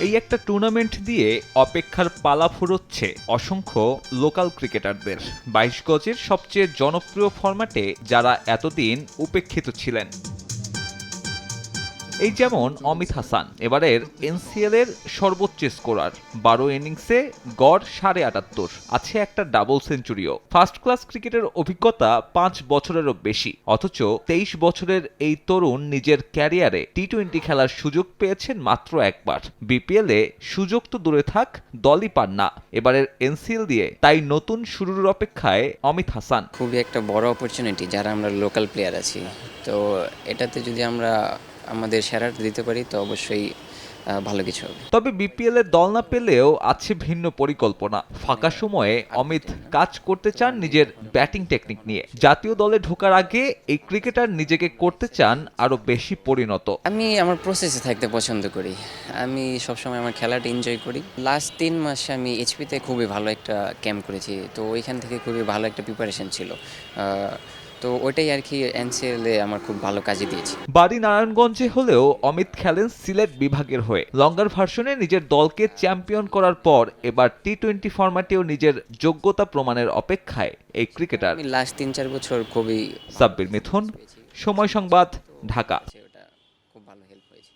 এই একটা টুর্নামেন্ট দিয়ে অপেক্ষার পালা ফুরোচ্ছে অসংখ্য লোকাল ক্রিকেটারদের বাইশ গজের সবচেয়ে জনপ্রিয় ফরম্যাটে যারা এতদিন উপেক্ষিত ছিলেন। এই যেমন অমিত হাসান, এবারের এনসিএল এর সর্বোচ্চ স্কোরার, বারো ইনিংসে গড় সাড়ে আটাত্তর, আছে একটা ডাবল সেঞ্চুরিও ফার্স্ট ক্লাস ক্রিকেটের অভিজ্ঞতা পাঁচ বছরেরও বেশি, অথচ তেইশ বছরের এই তরুণ নিজের ক্যারিয়ারে টি টোয়েন্টি খেলার সুযোগ পেয়েছেন মাত্র একবার। বিপিএল এ সুযোগ তো দূরে থাক, দলই পান না। এবারের এনসিএল দিয়ে তাই নতুন শুরুর অপেক্ষায় অমিত হাসান। খুবই একটা বড় অপরচুনিটি যারা আমরা লোকাল প্লেয়ার আছি। তো এটাতে যদি আমরা আমাদের সেরাটা দিতে পারি তো অবশ্যই ভালো কিছু হবে। তবে বিপিএল এর দল না পেলেও আছে ভিন্ন পরিকল্পনা। ফাঁকা সময়ে অমিত কাজ করতে চান নিজের ব্যাটিং টেকনিক নিয়ে। জাতীয় দলে ঢোকার আগে এই ক্রিকেটার নিজেকে করতে চান আরও বেশি পরিণত। আমি আমার প্রসেসে থাকতে পছন্দ করি। আমি সবসময় আমার খেলাটা এনজয় করি। লাস্ট তিন মাসে আমি এইচপিতে খুবই ভালো একটা ক্যাম্প করেছি। তো ওইখান থেকে খুবই ভালো একটা প্রিপারেশন ছিল। তো ওইটাই আর কি এনসিএল এ আমার খুব ভালো কাজে দিয়েছে। বাড়ি নারায়ণগঞ্জে হলেও অমিত খেলেন সিলেট বিভাগের হয়ে। লঙ্গার ভার্সনে নিজের দলকে চ্যাম্পিয়ন করার পর এবার টি টোয়েন্টি ফরম্যাটেও নিজের যোগ্যতা প্রমাণের অপেক্ষায় এই ক্রিকেটার। লাস্ট তিন চার বছর খুবই সাব্বির মিথুন সময় সংবাদ ঢাকা। খুব ভালো হেল্প হয়েছে।